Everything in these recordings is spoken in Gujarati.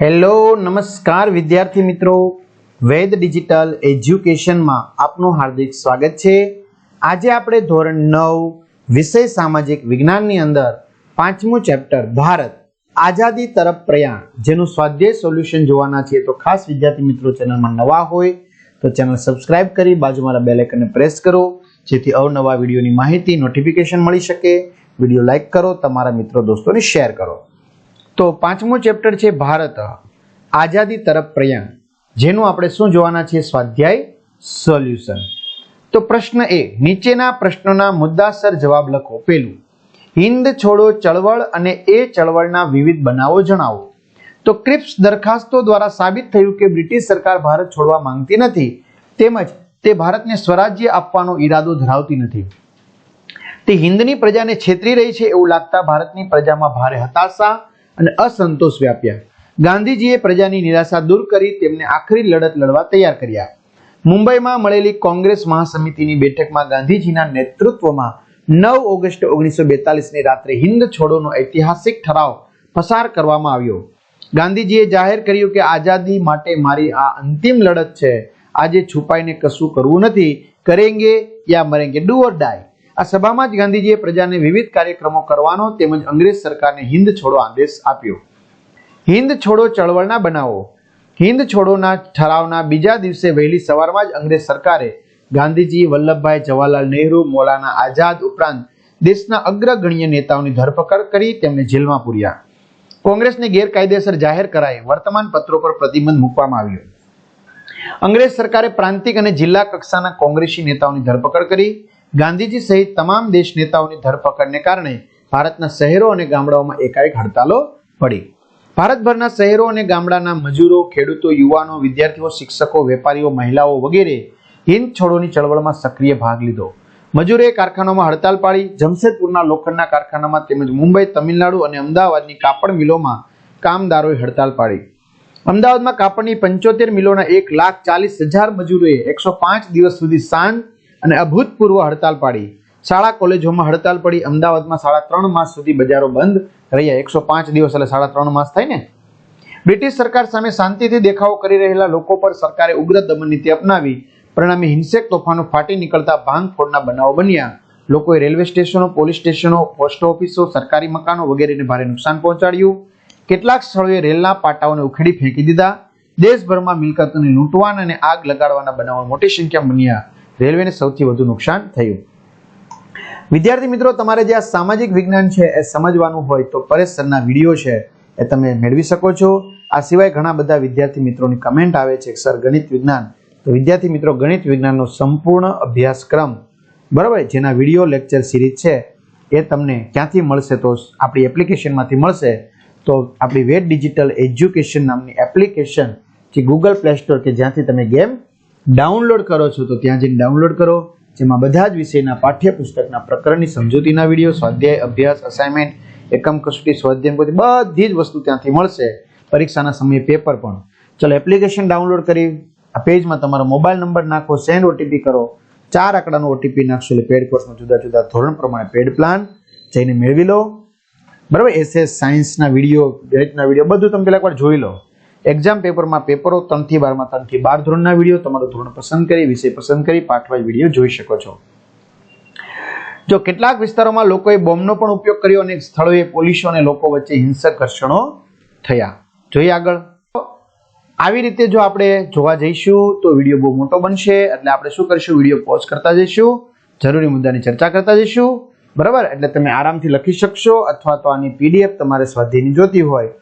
હેલો, નમસ્કાર વિદ્યાર્થી મિત્રો. વેદ ડિજિટલ એજ્યુકેશનમાં આપનું હાર્દિક સ્વાગત છે. આજે આપણે ધોરણ નવ, વિષય સામાજિક વિજ્ઞાનની અંદર પાંચમું ચેપ્ટર, ભારત. આઝાદી તરફ પ્રયાણ, જેનું સ્વાધ્યાય સોલ્યુશન જોવાના છીએ તો ખાસ વિદ્યાર્થી મિત્રો ચેનલમાં નવા હોય તો ચેનલ સબસ્ક્રાઇબ કરી બાજુમાં બેલ આઇકનને પ્રેસ કરો, જેથી અવનવા વિડીયોની માહિતી, નોટિફિકેશન મળી શકે. વીડિયો લાઇક કરો, તમારા મિત્રો, દોસ્તોને શેર કરો. તો પાંચમું ચેપ્ટર છે ભારત આઝાદી તરફ પ્રયાણ. જેનું આપણે શું જોવાના છે સ્વાધ્યાય સોલ્યુશન. તો પ્રશ્ન એ, નીચેના પ્રશ્નોના મુદ્દાસર જવાબ લખો. પેલું હિન્દ છોડો ચળવળ અને એ ચળવળના વિવિધ બનાવો જણાવો. તો ક્રિપ્સ દરખાસ્તો દ્વારા સાબિત થયું કે બ્રિટિશ સરકાર ભારત છોડવા માંગતી નથી, તેમજ તે ભારતને સ્વરાજ્ય આપવાનો ઈરાદો ધરાવતી નથી. તે હિન્દની પ્રજાને છેતરી રહી છે એવું લાગતા ભારતની પ્રજામાં ભારે હતાશા અને અસંતોષ વ્યાપ્યા. ગાંધીજીએ પ્રજાની નિરાશા દૂર કરી તેમને આખરી લડત લડવા તૈયાર કર્યા. મુંબઈમાં મળેલી કોંગ્રેસ મહાસમિતિની બેઠકમાં ગાંધીજીના નેતૃત્વમાં નવ ઓગસ્ટ ઓગણીસો બેતાલીસની રાત્રે હિન્દ છોડોનો ઐતિહાસિક ઠરાવ પસાર કરવામાં આવ્યો. ગાંધીજીએ જાહેર કર્યું કે આઝાદી માટે મારી આ અંતિમ લડત છે. આજે છુપાઈને કશું કરવું નથી. કરેંગે યા મરેંગે ડુ ઓર ડાય આ સભામાં જ ગાંધીજીએ પ્રજાને વિવિધ કાર્યક્રમો કરવાનો તેમજ અંગ્રેજ સરકારને હિન્દ છોડો આદેશ આપ્યો. હિન્દ છોડો ચળવળના બનાવો. હિન્દ છોડોના ઠરાવના બીજા દિવસે વહેલી સવારમાં જ અંગ્રેજ સરકારે ગાંધીજી, વલ્લભભાઈ જવાહરલાલ નહેરુ, મૌલાના આઝાદ ઉપરાંત દેશના અગ્રગણ્ય નેતાઓની ધરપકડ કરી તેમને જેલમાં પૂર્યા. કોંગ્રેસને ગેરકાયદેસર જાહેર કરાઈ વર્તમાન પત્રો પર પ્રતિબંધ મૂકવામાં આવ્યો. અંગ્રેજ સરકારે પ્રાંતિક અને જિલ્લા કક્ષાના કોંગ્રેસી નેતાઓની ધરપકડ કરી ગાંધીજી સહિત તમામ દેશ નેતાઓની ધરપકડને કારણે ભારતના શહેરો અને ગામડાઓમાં એકાએક હડતાલો પડી. ભારતભરના શહેરો અને ગામડાના મજૂરો, ખેડૂતો, યુવાનો, વિદ્યાર્થીઓ, શિક્ષકો, વેપારીઓ, મહિલાઓ વગેરે હિંદ છોડોની ચળવળમાં સક્રિય ભાગ લીધો. મજૂરોએ કારખાનામાં હડતાલ પાડી. જમશેદપુરના લોખંડના કારખાનામાં તેમજ મુંબઈ, તમિલનાડુ અને અમદાવાદની કાપડ મિલોમાં કામદારોએ હડતાલ પાડી. અમદાવાદમાં કાપડની પંચોતેર મિલોના એક લાખ ચાલીસ હજાર મજૂરોએ એકસો પાંચ દિવસ સુધી શાંત અને અભૂતપૂર્વ હડતાલ પાડી. શાળા કોલેજોમાં હડતાલ પડી. અમદાવાદમાં સાડા ત્રણ માસ સુધી બજારો બંધ રહ્યા. એકસો પાંચ દિવસ એટલે સાડા ત્રણ માસ થાય ને? બ્રિટિશ સરકાર સામે શાંતિથી દેખાવો કરી રહેલા લોકો પર સરકારે ઉગ્ર દમન નીતિ અપનાવી. પરિણામે હિંસક તોફાનો ફાટી નીકળતા ભાંગફોડના બનાવો બન્યા. લોકોએ રેલવે સ્ટેશનો, પોલીસ સ્ટેશનો, પોસ્ટ ઓફિસો, સરકારી મકાનો વગેરેને ભારે નુકસાન પહોંચાડ્યું. કેટલાક સ્થળોએ રેલના પાટાઓને ઉખેડી ફેંકી દીધા. દેશભરમાં મિલકતોને લૂંટવાના અને આગ લગાડવાના બનાવો મોટી સંખ્યામાં બન્યા. રેલવેને સૌથી વધુ નુકસાન થયું. વિદ્યાર્થી મિત્રો, તમારે જે આ સામાજિક વિજ્ઞાન છે એ સમજવાનું હોય તો પરેશ સરના વીડિયો છે એ તમે મેળવી શકો છો. આ સિવાય ઘણા બધા વિદ્યાર્થી મિત્રોની કમેન્ટ આવે છે સર, ગણિત વિજ્ઞાન. તો વિદ્યાર્થી મિત્રો, ગણિત વિજ્ઞાનનો સંપૂર્ણ અભ્યાસક્રમ, બરાબર, જેના વીડિયો લેક્ચર સિરીઝ છે, એ તમને ક્યાંથી મળશે તો આપણી એપ્લિકેશનમાંથી મળશે. તો આપણી વેટ ડિજિટલ એજ્યુકેશન નામની એપ્લિકેશન, જે ગૂગલ પ્લે સ્ટોર કે જ્યાંથી તમે ગેમ ડાઉનલોડ કરો છો તો ત્યાં જઈને ડાઉનલોડ કરો, જેમાં બધા જ વિષયના પાઠ્યપુસ્તકના પ્રકરણની સમજૂતીના વીડિયો, સ્વાધ્યાય, અભ્યાસ અસાઇનમેન્ટ એકમ કસોટી, સ્વાધ્યાય બધી જ વસ્તુ ત્યાંથી મળશે. પરીક્ષાના સમયે પેપર પણ. ચલો એપ્લિકેશન ડાઉનલોડ કરી. આ પેજમાં તમારો મોબાઈલ નંબર નાખો સેન્ડ ઓટીપી કરો. ચાર આંકડાનો ઓટીપી નાખશો એટલે પેડ કોર્સમાં જુદા જુદા ધોરણ પ્રમાણે પેડ પ્લાન જઈને મેળવી લો. બરાબર એસએસ સાયન્સના વીડિયો ગણિતના વીડિયો, બધું તમે પહેલાં એકવાર જોઈ લો. એક્ઝામ પેપરમાં પેપરો ત્રણથી બારમાં ત્રણથી બાર ધોરણના વીડિયો તમારું ધોરણ પસંદ કરી, વિષય પસંદ કરી, પાઠવાય વીડિયો જોઈ શકો છો. જો કેટલાક વિસ્તારોમાં લોકોએ બોમ્બનો પણ ઉપયોગ કર્યો અને સ્થળોએ પોલીસો અને લોકો વચ્ચે હિંસક ઘર્ષણો થયા. જોઈએ આગળ. આવી રીતે જો આપણે જોવા જઈશું તો વીડિયો બહુ મોટો બનશે, એટલે આપણે શું કરીશું? વીડિયો પોઝ કરતા જઈશું. જરૂરી મુદ્દાની ચર્ચા કરતા જઈશું. બરાબર? એટલે તમે આરામથી લખી શકશો અથવા તો આની પીડીએફ તમારે સ્વાધ્યાયની જોતી હોય.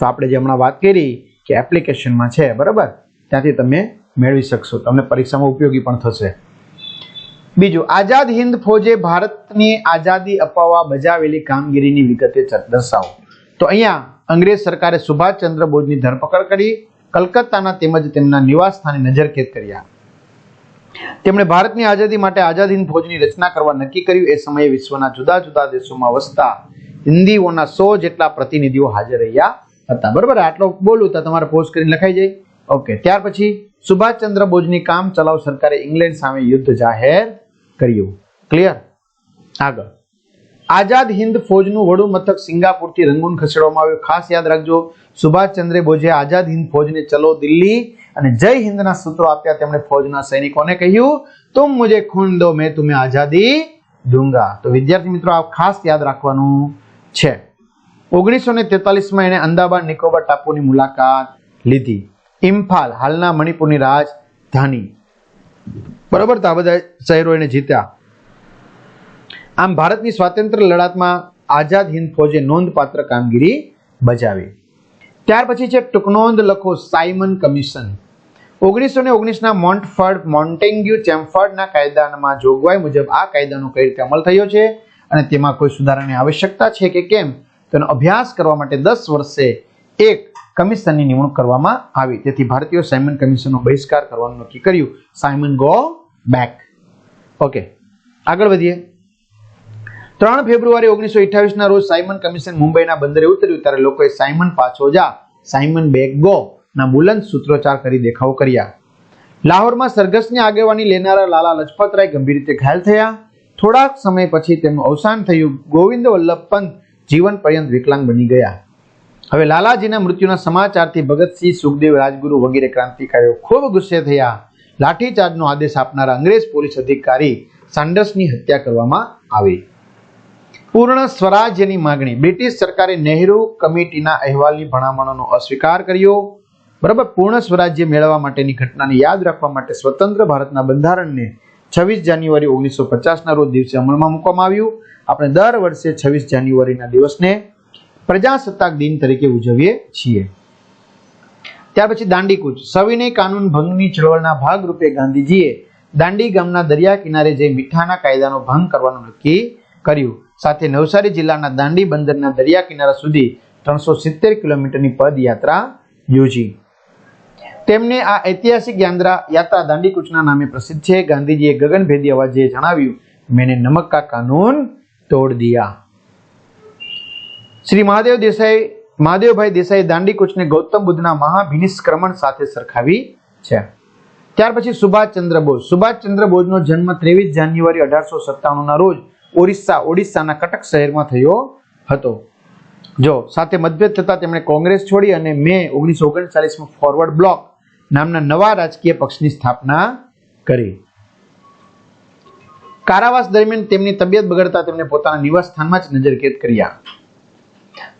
તો આપણે જે હમણાં વાત કરી કે એપ્લિકેશનમાં છે, બરાબર? ત્યાંથી તમે મેળવી શકશો. તમને પરીક્ષામાં ઉપયોગી પણ થશે. બીજું, આઝાદ હિન્દ ફોજે ભારતની આઝાદી અપાવવા બજાવેલી કામગીરીની વિગતે દર્શાવો. તો અહીંયા અંગ્રેજ સરકારે સુભાષચંદ્ર બોઝની ધરપકડ કરી, કલકત્તાના તેમજ તેમના નિવાસ સ્થાને નજરકેદ કર્યા. તેમણે ભારતની આઝાદી માટે આઝાદ હિન્દ ફોજની રચના કરવા નક્કી કર્યું. એ સમયે વિશ્વના જુદા જુદા દેશોમાં વસતા હિન્દીઓના સો જેટલા પ્રતિનિધિઓ હાજર રહ્યા હતા. બરાબર? આટલો બોલું તો તમારે પોસ્ટ કરીને લખાઈ જાય. ઓકે ત્યાર પછી સુભાષચંદ્ર બોઝની કામ ચલાવ સરકારે ઇંગ્લેન્ડ સામે યુદ્ધ જાહેર કર્યું. ક્લિયર આગળ. આઝાદ હિન્દ ફોજનું વડું મથક સિંગાપુરથી રંગૂન ખસેડવામાં આવ્યું. ખાસ યાદ રાખજો, સુભાષચંદ્ર બોઝે આઝાદ હિન્દ ફોજને ચલો દિલ્હી અને જય હિન્દના સૂત્રો આપ્યા. તેમણે ફૌજના સૈનિકોને કહ્યું, તુમ મુજે ખૂન દો, મેં તુમે આઝાદી દૂંગા. તો વિદ્યાર્થી મિત્રો, આ ખાસ યાદ રાખવાનું છે. ઓગણીસો ને તેતાલીસમાં એણે અંદાબાદ નિકોબાર ટાપુની મુલાકાત લીધી. ઇમ્ફાલ, હાલના મણિપુરની રાજધાની. બરોબર તો આ બધા શહેરો એને જીત્યા. આમ ભારતની સ્વાતંત્ર્ય લડાતમાં આઝાદ હિન્દ ફૌજે નોંધપાત્ર કામગીરી બજાવી. ત્યાર પછી છે ટૂંકનોંધ લખો સાયમન કમિશન. ઓગણીસો ને ઓગણીસના મોન્ટફર્ડ મોન્ટેન્ગ્યુ ચેમ્ફર્ડના કાયદામાં જોગવાઈ મુજબ આ કાયદાનો કઈ રીતે અમલ થયો છે અને તેમાં કોઈ સુધારાની આવશ્યકતા છે કે કેમ? તેનો અભ્યાસ કરવા માટે દસ વર્ષે એક કમિશનની નિમણૂક કરવામાં આવી. તેથી ભારતીય સાયમન કમિશનનો બહિષ્કાર કરવાનું નક્કી કર્યું. Simon, go back. ઓકે, આગળ વધીએ. ત્રણ ફેબ્રુઆરી ઓગણીસો અઠ્યાવીસના રોજ સાયમન કમિશન મુંબઈના બંદરે ઉતર્યું ત્યારે લોકોએ સાયમન પાછો જા, સાયમન બેક ગો ના બુલંદ સૂત્રોચ્ચાર કરી દેખાવો કર્યા. લાહોરમાં સરઘસની આગેવાની લેનારા લાલા લજપતરાય ગંભીર રીતે ઘાયલ થયા. થોડાક સમય પછી તેમનું અવસાન થયું. ગોવિંદ વલ્લભ પંત જીવન પર્યંત વિકલાંગ બની ગયા. હવે લાલાજીના મૃત્યુના સમાચારથી ભગતસિંહ સુખદેવ, રાજગુરુ વગેરે ક્રાંતિકારીઓ ખૂબ ગુસ્સે થયા. લાઠીચાર્જનો આદેશ આપનારા અંગ્રેજ પોલીસ અધિકારી સાન્ડર્સની હત્યા કરવામાં આવી. પૂર્ણ સ્વરાજ્યની માગણી. બ્રિટિશ સરકારે નહેરુ કમિટીના અહેવાલની ભલામણોનો અસ્વીકાર કર્યો. બરાબર, પૂર્ણ સ્વરાજ્ય મેળવવા માટેની ઘટનાને યાદ રાખવા માટે સ્વતંત્ર ભારતના બંધારણને છવ્વીસ જાન્યુઆરી ઓગણીસો પચાસના રોજ દિવસે અમલમાં મૂકવામાં આવ્યું. આપણે દર વર્ષે છવ્વીસ જાન્યુઆરીના દિવસને પ્રજાસત્તાક દિન તરીકે ઉજવીએ છીએ. ત્યાર પછી દાંડીકૂચ. સવિનય કાનૂન ભંગની ચળવળના ભાગરૂપે ગાંધીજીએ દાંડી ગામના દરિયા કિનારે જઈ મીઠાના કાયદાનો ભંગ કરવાનું નક્કી કર્યું. સાથે નવસારી જિલ્લાના દાંડી બંદરના દરિયા કિનારા સુધી ત્રણસો સિત્તેર કિલોમીટરની પદયાત્રા યોજી. તેમને આ ઐતિહાસિક યાત્રા યાત્રા દાંડીકૂચના નામે પ્રસિદ્ધ છે. ગાંધીજીએ ગગનભેદી અવાજે જણાવ્યું મેને નમક કા કાનૂન તોડ દિયા. શ્રી મહાદેવ દેસાઈ, મહાદેવભાઈ દેસાઈ દાંડીકૂચને ગૌતમ બુદ્ધના મહાભિનિષ્ક્રમણ સાથે સરખાવી છે. ત્યાર પછી સુભાષચંદ્ર બોઝ. સુભાષચંદ્ર બોઝનો જન્મ ત્રેવીસ જાન્યુઆરી અઢારસો સત્તાણુંના રોજ ઓરિસ્સા ઓડિશાના કટક શહેરમાં થયો હતો. જો, સાથે મતભેદ થતા તેમણે કોંગ્રેસ છોડી અને મે ઓગણીસો ઓગણચાલીસમાં ફોરવર્ડ બ્લોક નામના નવા રાજકીય પક્ષની સ્થાપના કરી. કારાવાસ દરમિયાન તેમની તબિયત બગડતા તેમને પોતાના નિવાસ સ્થાનમાં જ નજરકેદ કર્યા.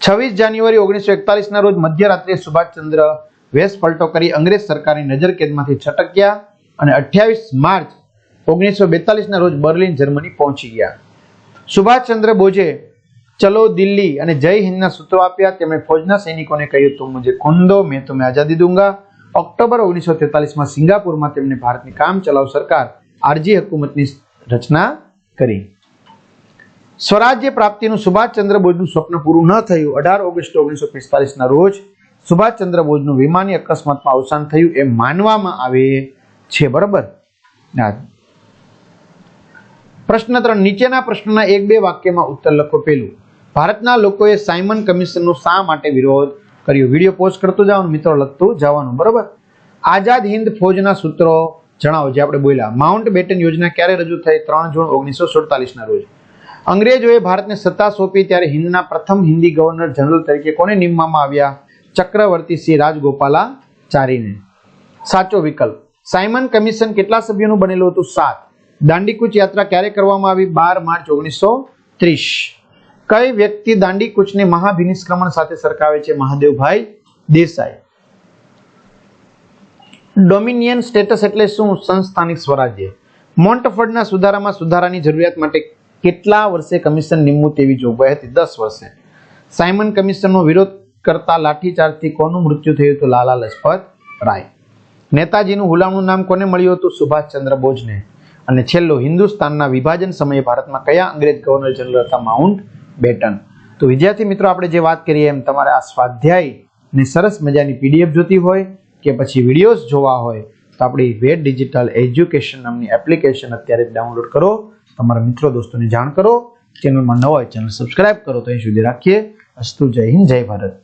છવ્વીસ જાન્યુઆરી ઓગણીસો એકતાલીસના રોજ મધ્યરાત્રે સુભાષચંદ્ર વેશ પલટો કરી અંગ્રેજ સરકારની નજરકેદમાંથી છટક્યા અને અઠ્યાવીસ માર્ચ ઓગણીસો બેતાલીસના રોજ બર્લિન, જર્મની પહોંચી ગયા. સુભાષચંદ્ર બોઝે ચલો દિલ્હી અને જય હિંદના સૂત્રો આપ્યા. તેમણે ફોજના સૈનિકોને કહ્યું, તું મુજબ ખૂન દો મેં તમે આઝાદી દૂંગા. ઓક્ટોબર ઓગણીસો તેતાલીસમાં સિંગાપુરમાં તેમને ભારતની કામ ચલાવ સરકાર આરજી હકુમતની રચના કરી સ્વરાજ્ય પ્રાપ્તિનું સુભાષચંદ્ર બોઝનું સ્વપ્ન પૂરું ન થયું, અઢાર ઓગસ્ટ ઓગણીસો પિસ્તાલીસના રોજ સુભાષચંદ્ર બોઝનું વિમાની અકસ્માતમાં અવસાન થયું એમ માનવામાં આવે છે, બરાબર. પ્રશ્ન ત્રણ, નીચેના પ્રશ્નના એક બે વાક્યમાં ઉત્તર લખો પેલું ભારતના લોકોએ સાયમન કમિશનનો શા માટે વિરોધ કર્યો વીડિયો પોસ્ટ કરતો જવાનું, મિત્રો લખતું જવાનું, બરાબર? આઝાદ હિન્દ ફોજના સૂત્રો જણાવો, જે આપણે બોલ્યા. માઉન્ટ બેટન યોજના ક્યારે રજૂ થઈ? ત્રણ જૂન ઓગણીસો સુડતાલીસના રોજ. અંગ્રેજોએ ભારતને સત્તા સોંપી ત્યારે હિન્દના પ્રથમ હિન્દી ગવર્નર જનરલ તરીકે કોને નિમવામાં આવ્યા? ચક્રવર્તી સિંહ રાજગોપાલાચારીને. સાચો વિકલ્પ. સાયમન કમિશન કેટલા સભ્યોનું બનેલું હતું? સાત. દાંડીકૂચ યાત્રા ક્યારે કરવામાં આવી? બાર માર્ચ ઓગણીસો ત્રીસ. કઈ વ્યક્તિ દાંડી કૂચને મહાભિનિષ્ક્રમણ સાથે સરખાવે છે મહાદેવભાઈ દેસાઈ? ડોમિનિયન સ્ટેટસ એટલે શું? સંસ્થાનિક સ્વરાજ્ય. મોન્ટફર્ડના સુધારામાં સુધારાની જરૂરિયાત માટે કેટલા વર્ષે કમિશન નિમવું તેવી જોગવાઈ હતી? દસ વર્ષે. સાયમન કમિશનનો વિરોધ કરતા લાઠીચાર્જથી કોનું મૃત્યુ થયું હતું? લાલા લજપત રાય. નેતાજીનું હુલામણું નામ કોને મળ્યું હતું? સુભાષચંદ્ર બોઝને. અને છેલ્લો હિન્દુસ્તાનના વિભાજન સમયે ભારતમાં કયા અંગ્રેજ ગવર્નર જનરલ હતા? માઉન્ટ બેટન તો વિદ્યાર્થી મિત્રો, આપણે જે વાત કરીએ એમ, તમારે આ સ્વાધ્યાયની સરસ મજાની પીડીએફ જોતી હોય કે પછી વિડીયોઝ જોવા હોય, તો આપણી વેટ ડિજિટલ એજ્યુકેશન નામની એપ્લિકેશન અત્યારે જ ડાઉનલોડ કરો. તમારા મિત્રો દોસ્તોને જાણ કરો. ચેનલમાં નવા હોય, ચેનલ સબસ્ક્રાઇબ કરો. તો અહીં સુધી રાખીએ. અસ્તુ જય હિન્દ, જય ભારત.